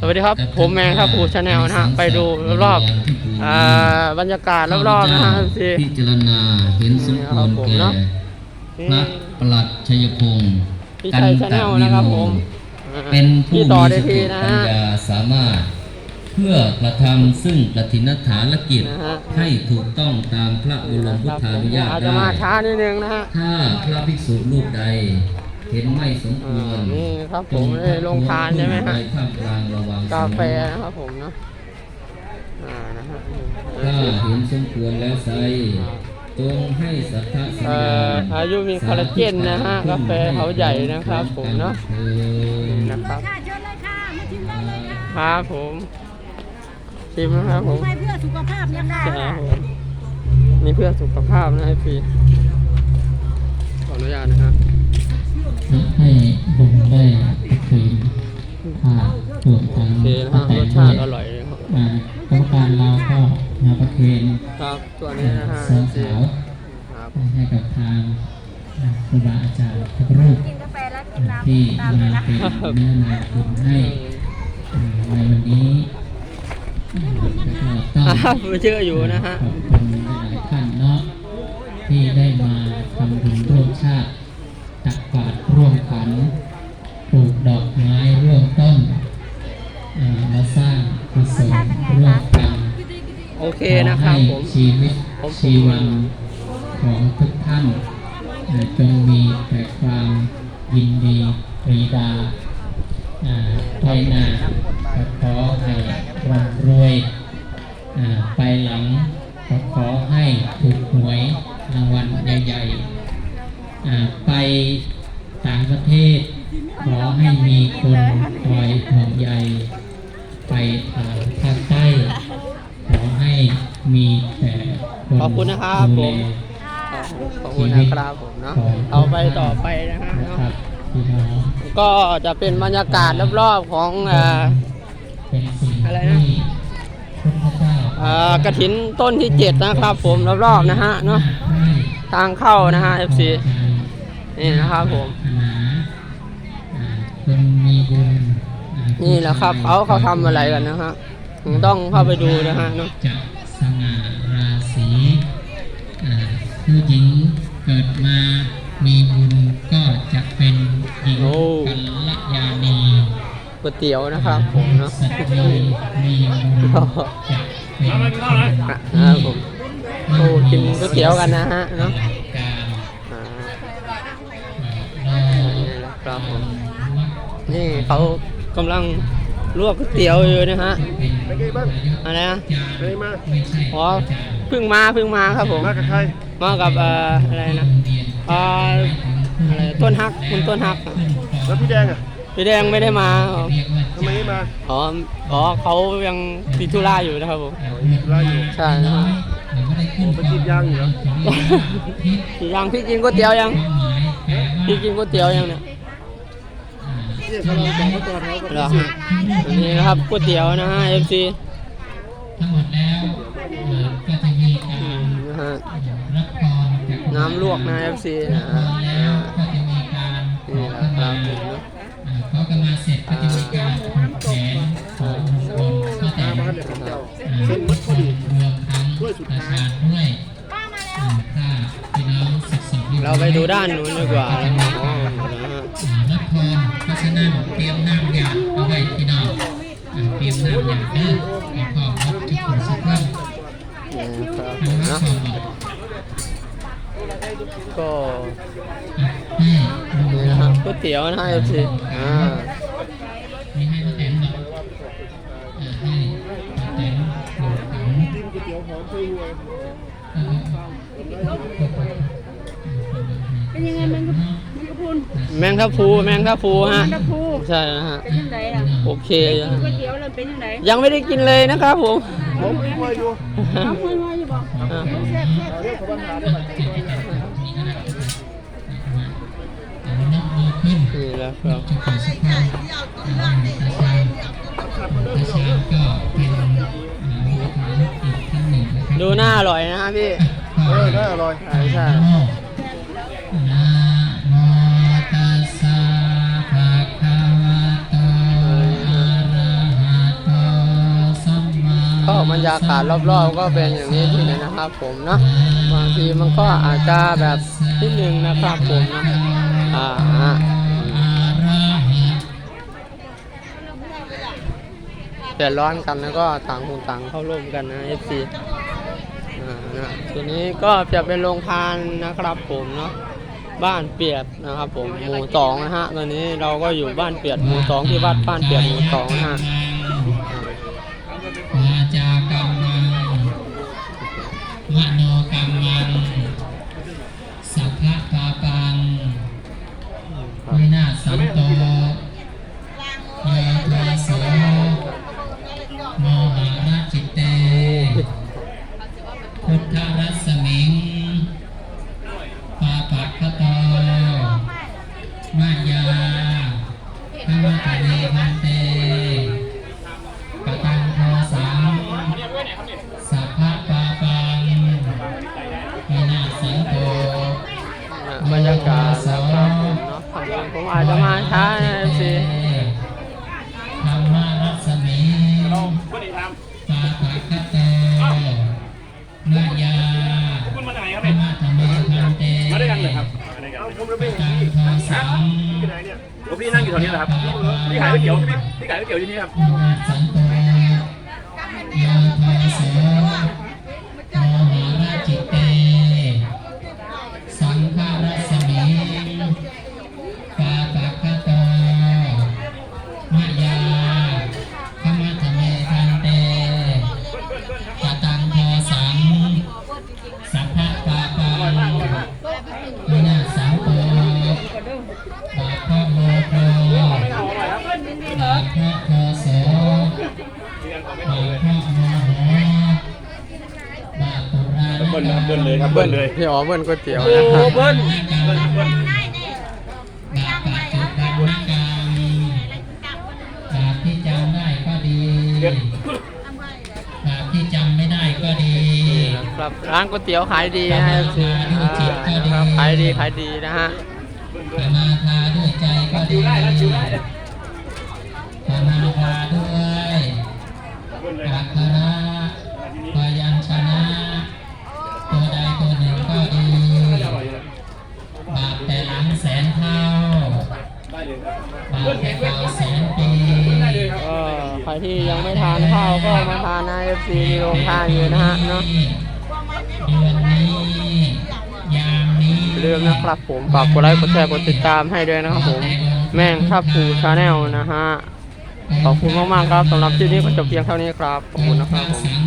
สวัสดีครับ ผมแมงครับภูชาแนลนะฮะไปดูรอบๆอ่าบรรยากาศรอบๆนะฮะสิพิจารณาเห็นสมควรแก่พระประหลัดชัยพงศ์พี่ชัยชาแนลนะครับผมอ่าเป็นผู้พี่มีต่อสได้ติทีนะปัญฮะญาสามารถ เพื่อกระทำซึ่งปฏิณฐานกิจนะฮะให้ถูกต้องตามพระบรมพุทธานุญาตอาจจะได้มาช้านิดนึงนะฮะถ้าพระภิกษุรูปใด เห็นไม่สมควรอ่านี่ครับผมได้ลงทานใช่ไหมฮะจงประท้วงขึ้นปท่ามกลางระหวัง กาแฟนะครับผมเนาะอ่านะฮะถ้าเห็นสมควรแล้วไซจงให้สัทธะสัญเอ่ญาออายุมีคอลลาเจนนะฮะกาแฟเขาใหญ่นะครับผมเนาะเออนะครับค่ะเชิญเลยค่ะมาชิมได้เลยค่ะครับผมชิมนะครับผมไปเพื่อสุขภาพยังได้ครัค่ะบผมนี่เพื่อสุขภาพนะให้ฟรีขออนุญาตนะครับให้บุญได้คืนค่า ตัวทั้งโอเคนะฮะรสชาติอร่อยเลยครับอ่ากรรมการเราก็มาประเคนครับตัวนี้นะฮะเสื้อขาวครับให้กับทางครูบาอาจารย์ทุกรูป กินกาแฟแล้วกินน้ำที่ตามเลมายนะ เป็นเนื้อนาบุญให้อ่าในวันนี้อ่าแล้วก็คต้รัอบงเชื่ออยู่นะฮะ ขอบคุณหลายๆท่านเนาะที่ได้ มาสร้างกุศลร่วมกันโอเคนะครับขอผให้มชีวิตผมชีวันของทุกท่านอ่าจงมีแต่ความยินดีปรีดาอ่าภายหน้า อบคุณนะครับผมดูแลขอบคุณนะครับผมเนาะเอาไปต่อไปนะฮะนะเนาะครับพี่น้องก็จะเป็นบรรยากาศรอบๆของเอ่อเป็นสิ่งอะไรนะที่พระพุทธเจ้าเอ่อกระถินต้นที่เจ็ดนะครับ ผมรอบๆนะฮะเนาะให้ทางเข้านะฮะ FC ใจนี่นะครับผมปรารถนาอ่าคนมีบุญอ่านี่แหละครับเขาเขาทำอะไรกันนะฮะถึงต้องเข้าไปดูนะฮะเนาะจะสง่าราศีอ่า ผู้หญิงเกิดมามีบุญก็จะเป็นหญิงกัลยาณีก๋วยเตี๋ยวนะครับผมเนาะสตรีมีบุญจะเป็นนะครับผมโอ้กินก๋วยเตี๋ยวกันนะฮะเนาะการอ่าอ่านี่แหละครับผมนี่เขากำลังลวกก๋วยเตี๋ยวอยู่นะฮะเป็นไงบ้างอะไรนะไม่มาไม่ใช่อ๋อเพิ่งมาเพิ่งมาครับผมมากับใคร มากับเอ่ออะไรนะเอ่ออะไรต้นฮักคุณต้นฮักอะแล้วพี่แดงอะพี่แดงไม่ได้มาครับทำไมไม่มาอ๋ออ๋อเขายังติดธุระอยู่นะครับผมไล่อยู่ใช่นะครับไปกินย่างอยู่เหรอยังพี่กินก๋วยเตี๋ยวยังพี่กินก๋วยเตี๋ยวยังเนี่ย เนี่ยเขาเราบอกเขาตัวเขาก็เหรอฮะอันนี้นะครับก๋วยเตี๋ยวนะฮะ FC ทั้งหมดแล้วเอ่อก็จะมีกาอืรมนะฮะรับพรจาก น้ำลวกนะ FC นะฮะแล้วก็จะมีนี่แหละครับผมเนาะอ่าขอกันมาเสร็จก็จะมีการผูกแขนของลุงพลก็แต่มาบ้านเนี่ยของเจ้าอ่าเส้นมัดพอดีรวมทั้งด้วยสุดประท้ายชาด้วยถ้าพี่น้องศึกษาอยู่เราไปดูด้านนู้นดีกว่านะครับอ๋อนะฮะอ่ารับพรเพราะฉะนั้นเตรียมน้ำยาเอาไว้พี่น้องอ่าเตรียมน้ำยาเด้อให้พร้อมรับทุกคนสักครั้งนี่ครับผทางมรัเนาะบพรบอ กก็อะให้ลุงพนี่ลนะฮะก๋วยเตี๋ยวนะ FC อ่าไม่ให้ป้าแตนหรอกอ่าให้ป้าแตนหลงถังกินก๋วยเตี๋ยวหอมเคยรวยเออเป็นยังไงมันก็มันก็พูนแมงทับพลูแมงทับพลูฮะมันก็พูใช่นะฮะ เป็นยังไงล่ะโอเคกินนะก๋วยเตี๋ยวเลยเป็นยังไงยังไม่ได้กินเลยนะครับผม ผมรวยอยู่เอาคุยมาอยู่บอกอ่า แซ่บแซ่บเรียกเขาว่าหาได้ไหม เอา นับมือขึ้นนี่แหละครับจะเกิดสักครั้งอ่าตาชาญตาชาญก็เป็นอ่าลูกค้าอีกท่านหนึ่งนะครับดูหน้าอร่อยนะฮะพี่ เออน่าอร่อยใช่ใช่นะโมนะโมตัสสะภะคะวะโตอะระหะรยากาศรอบๆก็เป็นอย่างนี้ที่นี่นะครับผมเนาะบางทีมันก็อาจจะแบบนิดนึงนะครับผมเนาะอ่าฮะ เดือดร้อนกันแล้วก็ต่างคนต่างเข้าร่วมกันนะ FC อ่านะทีนี้ก็จะเป็นโรงทานนะครับผมเนาะบ้านเปียดนะครับผมหมู่สองนะฮะตอนนี้เราก็อยู่บ้านเปียดหมู่สองที่วัดบ้านเปียดหมู่สองนะฮะว พี่นั่งอยู่แถวนี้แหละครับพี่ขายก๋วยเตี๋ยวพี่ขายก๋วยเตี๋ยวอยู่นี่ครับสันโตโยโทโสโมหะรารัศมีปาปัคคะโตมายาขมัทเมทันเต บิ้ลนะครับเบิ้ลเลยครับเบิ้ลเลยพี่อ๋อเบิ้ลก๋วยเตี๋ยวนะครับ เบิ้ลบาปะจุตังนกรรมบาปที่จำได้ก็ดีบาปที่จำไม่ได้ก็ดี ครับร้านก๋วยเตี๋ยวขายดีนะ FC อ่าครับขายดีขายดีนะฮะปนาทาด้วยใจก็ดีปนาทาด้วยอักขระานข้าวก็มาทานนะ FC มีโรงทานอยู่นะฮะเนาะเรื่อย่าลืมนะครับผมฝากกดไลค์กดแชร์กดติดตามให้ด้วยนะครับผมแม่งทับผูชาแนลนะฮะขอบคุณมากๆครับสำหรับที่นี้ก็จบเพียงเท่านี้ครับขอบคุณนะครับผม